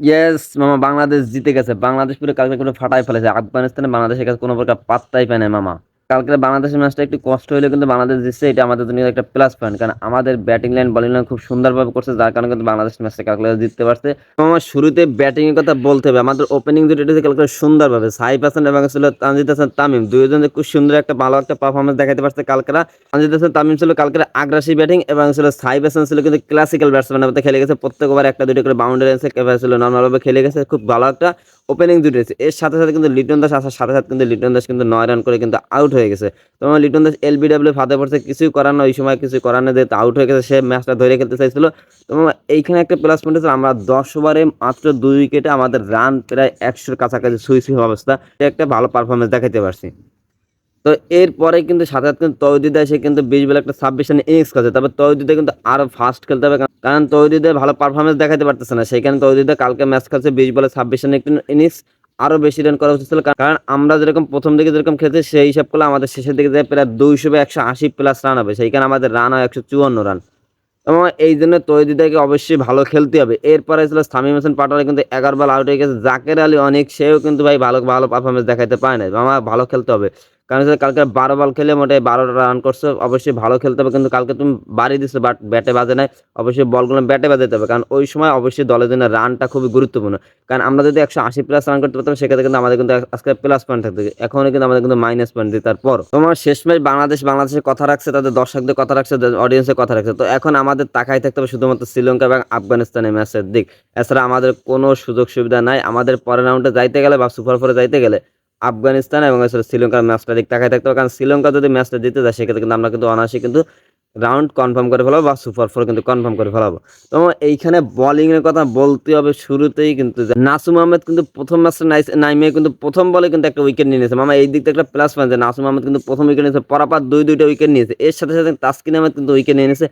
Yes মামা, বাংলাদেশ জিতে গেছে। বাংলাদেশ পুরো কালকে করে ফাটাই ফেলেছে। আফগানিস্তানে বাংলাদেশের কাছে কোনো প্রকার পাত্তাই পায় না মামা। কালকে বাংলাদেশের ম্যাচটা একটু কষ্ট হলেও কিন্তু বাংলাদেশ জিতছে, এটা আমাদের জন্য একটা প্লাস পয়েন্ট কারণ আমাদের ব্যাটিং লাইন বলিং লাইন খুব সুন্দরভাবে করছে, যার কারণে কিন্তু বাংলাদেশ ম্যাচটা কালকে জিততে পারছে। আমার শুরুতে ব্যাটিং এর কথা বলতে হবে, আমাদের ওপেনিং দুটো কালকে সুন্দরভাবে। সাইফ হাসান এবং ছিল তানজিদ হাসান তামিম, দুইজন খুব সুন্দর একটা ভালো একটা পারফরমেন্স দেখাতে পারছে কালকেরা। তানজিদ হাসান তামিম ছিল কালকের আগ্রাসী ব্যাটিং এবং ছিল সাইফ হাসান ছিল কিন্তু ক্লাসিক্যাল ব্যাটসম্যানের মধ্যে খেলে গেছে। প্রত্যেক ওভার একটা দুটো করে বাউন্ডারি এসে ছিল নর্মালভাবে খেলে গেছে, খুব ভালো একটা ওপেনিং দুটো। এর সাথে সাথে কিন্তু লিটন দাস আসার সাথে সাথে কিন্তু লিটন দাস কিন্তু নয় রান করে কিন্তু আউট হয়ে গেছে। তোমার লিটন দাস এলবিডাব্লিউ ফাঁদে পড়ছে, কিছুই করার না ওই সময় কিছু করার না যেহেতু আউট হয়ে গেছে, সে ম্যাচটা ধরে খেলতে চাইছিল। তোমার এইখানে একটা প্লাস পয়েন্ট আছে, আমরা দশ ওভারে মাত্র দুই উইকেটে আমাদের রান প্রায় একশোর কাছাকাছি সুই সুই অবস্থা। একটা ভালো পারফরমেন্স দেখাতে পারছি। তো এরপরে কিন্তু সাথে সাথে কিন্তু তৌদিদা এসে কিন্তু বিশ বলে একটা ছাব্বিশ রানে ইনিংস করছে। তবে তৌদিদা কিন্তু আরও ফাস্ট খেলতে হবে, কারণ তৌদিদা ভালো পারফরমেন্স দেখাতে পারতেছে না। সেখানে তৌদিদা কালকে ম্যাচ খেলছে বিশ বলে ছাব্বিশ রানে একটি ইনিংস আরও বেশি রান করা উচিত ছিল। কারণ আমরা যেরকম প্রথম দিকে যেরকম খেলছি, সেই হিসাব করলে আমাদের শেষের দিকে যায় প্রায় দুইশো বা একশো আশি প্লাস রান হবে সেইখানে আমাদের রান হয় একশো চুয়ান্ন রান এবং এই জন্য তৈরিদাকে অবশ্যই ভালো খেলতে হবে। এরপরে ছিল সামিম হোসেন পাটোয়ারি কিন্তু এগারো বল আউট হয়ে গেছে। জাকের আলী অনেক, সেও কিন্তু ভাই ভালো ভালো পারফরমেন্স দেখাতে পারে না আমার ভালো খেলতে হবে। কারণ কালকে বারো বল খেলে মোটে বারোটা রান করছ, অবশ্যই ভালো খেলতে হবে, কিন্তু কালকে তুমি বাড়ি দিচ্ছ বাট ব্যাটে বাজে নাই, অবশ্যই বলগুলো ব্যাটে বাজাতে হবে, কারণ ওই সময় অবশ্যই দলের জন্য রানটা খুবই গুরুত্বপূর্ণ। কারণ আমরা যদি একশো আশি প্লাস রান করতে পারতাম, সেক্ষেত্রে কিন্তু আমাদের কিন্তু আজকে প্লাস পয়েন্ট থাকতো, এখনও কিন্তু আমাদের কিন্তু মাইনাস পয়েন্ট দিই তারপর। তোমার শেষ ম্যাচ বাংলাদেশ, বাংলাদেশের কথা রাখছে, তাদের দর্শকদের কথা রাখছে অডিয়েন্সের কথা রাখছে, তো এখন আমাদের তাকাই থাকতে হবে শুধুমাত্র শ্রীলঙ্কা এবং আফগানিস্তানের ম্যাচের দিক। এছাড়া আমাদের কোনো সুযোগ সুবিধা নাই, আমাদের পরের রাউন্ডে যাইতে গেলে বা সুপার ফোরে যাইতে গেলে আফগানিস্তান এবং শ্রীলঙ্কার ম্যাচটা দিক তাকাই থাকতে হবে। কারণ শ্রীলঙ্কা যদি ম্যাচটা জিতে যায়, সেক্ষেত্রে কিন্তু আমরা কিন্তু অনায়াসে কিন্তু রাউন্ড কনফার্ম করে ফেলাবো বা সুপার ফোর কিন্তু কনফার্ম করে ফেলাবো। তো এইখানে বোলিং এর কথা বলতে হবে শুরুতেই কিন্তু নাসুম আহমেদ কিন্তু প্রথম ম্যাচটা নাইমে কিন্তু প্রথম বলে কিন্তু একটা উইকেট নিয়ে নিয়েছে। মামা এই দিক থেকে একটা প্লাস পয়েন্ট নাসুম আহমেদ কিন্তু প্রথম উইকেট নিয়েছে, পরাপাত দুই দুইটা উইকেট নিয়েছে। এর সাথে সাথে তাসকিন আহমেদ কিন্তু উইকেট নিয়ে নিয়েছে।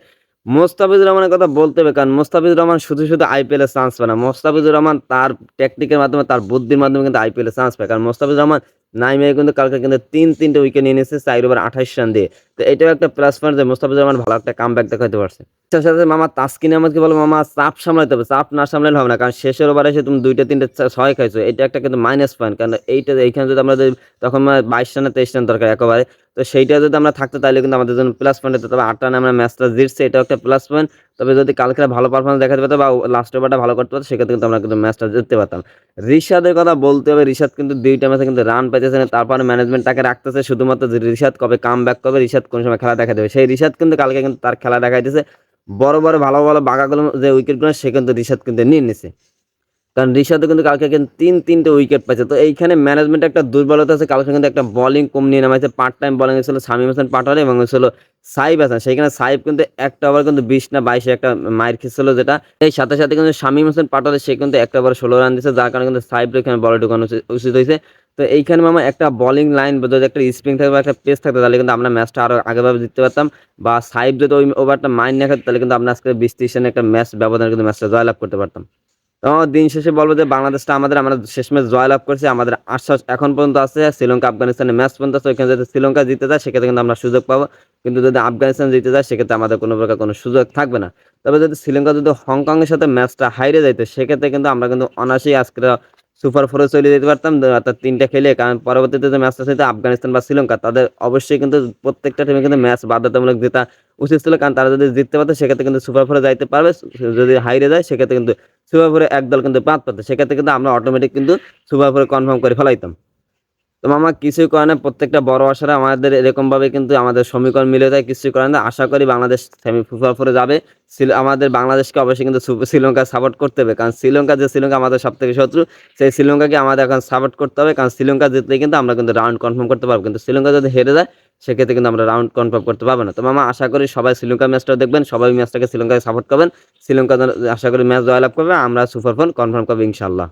মোস্তাফিজুর রহমানের কথা বলতে হবে, কারণ মোস্তাফিজুর রহমান শুধু শুধু আইপিএলের চান্স পায় না। মোস্তাফিজুর রহমান তার টেকনিকের মাধ্যমে, তার বুদ্ধির মাধ্যমে কিন্তু আইপিএলের চান্স পায়। কারণ মোস্তাফিজুর রহমান নাইমে কিন্তু কালকে কিন্তু তিন, তিনটে উইকেট নিয়ে নিয়েছে, চার ওভার আঠাশ রান দিয়ে। তো এটাও একটা প্লাস পয়েন্ট যে মোস্তাফিজুর রহমান ভালো একটা কাম ব্যাক দেখাতে পারছে। সাথে সাথে মামা তাসকিন আহমদকে বলো, মামা চাপ সামলাতে হবে, চাপ না সামলালে হবে না, কারণ শেষের ওভারে এসে তুমি দুইটা, তিনটে, ছয় খাইছো। এটা একটা কিন্তু মাইনাস পয়েন্ট কারণ এইটা, এইখানে যদি আমরা তখন বাইশ রানে তেইশ রান দরকার একেবারে। তো সেইটা যদি আমরা থাকতে, তাহলে কিন্তু আমাদের জন্য প্লাস পয়েন্ট হতো। তবে আট রানে আমরা ম্যাচটা জিতছি, এটাও একটা প্লাস পয়েন্ট তবে যদি কালকে ভালো পারফরমেন্স দেখাতে পারতো বা লাস্ট ওভারটা ভালো করতে পারতো, সেক্ষেত্রে কিন্তু আমরা কিন্তু ম্যাচটা জিততে পারতাম। রিশাদের কথা বলতে হবে, রিশাদ কিন্তু দুইটা ম্যাচে কিন্তু রান পাইতেছে না। তারপরে ম্যানেজমেন্ট তাকে রাখতেছে, শুধুমাত্র রিশাদ কবে কাম ব্যাক করবে, রিশাদ কোন সময় খেলা দেখা দেবে সেই রিশাদ কিন্তু কালকে কিন্তু তার খেলা দেখাইতেছে। বড় বড় ভালো ভালো বাঘাগুলো যে উইকেটগুলো সে কিন্তু রিশাদ কিন্তু নিয়ে নিছে। কারণ রিশাদও কিন্তু কালকে কিন্তু তিন, তিনটে উইকেট পাইছে। তো এইখানে ম্যানেজমেন্ট একটা দুর্বলতা আছে, কালকে কিন্তু একটা বলিং কম নিয়ে নামাইছে। পার্ট টাইম বলিং ছিল সামিম হাসান পাটোয়ারি এবং ছিল সাইব হাসান। সেইখানে সাইব কিন্তু একটা ওভার কিন্তু বিশ না বাইশে একটা মায়ের খেয়েছিল যেটা। এই সাথে সাথে কিন্তু শামীম হোসেন পাটোয়ারি, সে কিন্তু একটা ওভার ষোলো রান দিচ্ছে যার কারণে কিন্তু সাইব এখানে বলে ঢুকানো উচিত হয়েছে। তো এইখানে মামা একটা বলিং লাইন যদি একটা স্পিন থাকবে একটা পেস থাকতো, তাহলে কিন্তু আমরা ম্যাচটা আরও আগেভাবে জিততে পারতাম। বা সাইব যদি ওই ওভারটা মাইন্ড না তাহলে কিন্তু আমরা আজকে বিশ ত্রিশ একটা ম্যাচ ব্যবধানে কিন্তু ম্যাচটা জয়লাভ করতে পারতাম। দিন শেষে বলব যে বাংলাদেশটা আমাদের, আমরা শেষ ম্যাচ জয়লাভ করছে, আমাদের আশ্বাস এখন পর্যন্ত আছে, শ্রীলঙ্কা, আফগানিস্তানের ম্যাচ পর্যন্ত আছে, ওইখানে যদি শ্রীলঙ্কা জিতে যায়, সেক্ষেত্রে কিন্তু আমরা সুযোগ পাবো। কিন্তু যদি আফগানিস্তান জিতে যায়, সেক্ষেত্রে আমাদের কোনো প্রকার কোনো সুযোগ থাকবে না। তবে যদি শ্রীলঙ্কা যদি হংকংয়ের সাথে ম্যাচটা হাইরে যাইতো, সেক্ষেত্রে কিন্তু আমরা কিন্তু অনায়াসেই আজকে সুপার ফোরে চলে যেতে পারতাম অর্থাৎ তিনটা খেলে, কারণ পরবর্তীতে যে ম্যাচটা ছিল আফগানিস্তান বা শ্রীলঙ্কা, তাদের অবশ্যই কিন্তু প্রত্যেকটা টিমে কিন্তু ম্যাচ বাধ্যতামূলক জেতা উচিত ছিল। কারণ তারা যদি জিততে পারতো, সেক্ষেত্রে কিন্তু সুপার ফোরে যাইতে পারবে। যদি হাইরে যায়, সেক্ষেত্রে কিন্তু সুপার একদল কিন্তু বাদ পাতো সেক্ষেত্রে কিন্তু আমরা অটোমেটিক কিন্তু সুপার ফোরে কনফার্ম করে ফেলাইতাম। তো মামা, কিছুই করে না প্রত্যেকটা বড় আশারা আমাদের এরকমভাবে কিন্তু আমাদের সমীকরণ মিলে যায়, কিছুই করে না আশা করি বাংলাদেশ সেমি ফুটবল ফোরে যাবে। আমাদের বাংলাদেশকে অবশ্যই কিন্তু শ্রীলঙ্কা সাপোর্ট করতে হবে। কারণ শ্রীলঙ্কা যে শ্রীলঙ্কা আমাদের সব থেকে শত্রু, সেই শ্রীলঙ্কাকে আমাদের এখন সাপোর্ট করতে হবে। কারণ শ্রীলঙ্কা জিতলে কিন্তু আমরা কিন্তু রাউন্ড কনফার্ম করতে পারব। কিন্তু শ্রীলঙ্কা যদি হেরে যায়, সেক্ষেত্রে কিন্তু আমরা রাউন্ড কনফার্ম করতে পারব না। তো মামা, আশা করি সবাই শ্রীলঙ্কা ম্যাচটা দেখবেন, সবাই ম্যাচটাকে শ্রীলঙ্কাকে সাপোর্ট করবেন। শ্রীলঙ্কা আশা করি ম্যাচ জয়লাভ করবে। আমরা সুপার ফোন কনফার্ম করব ইনশাল্লাহ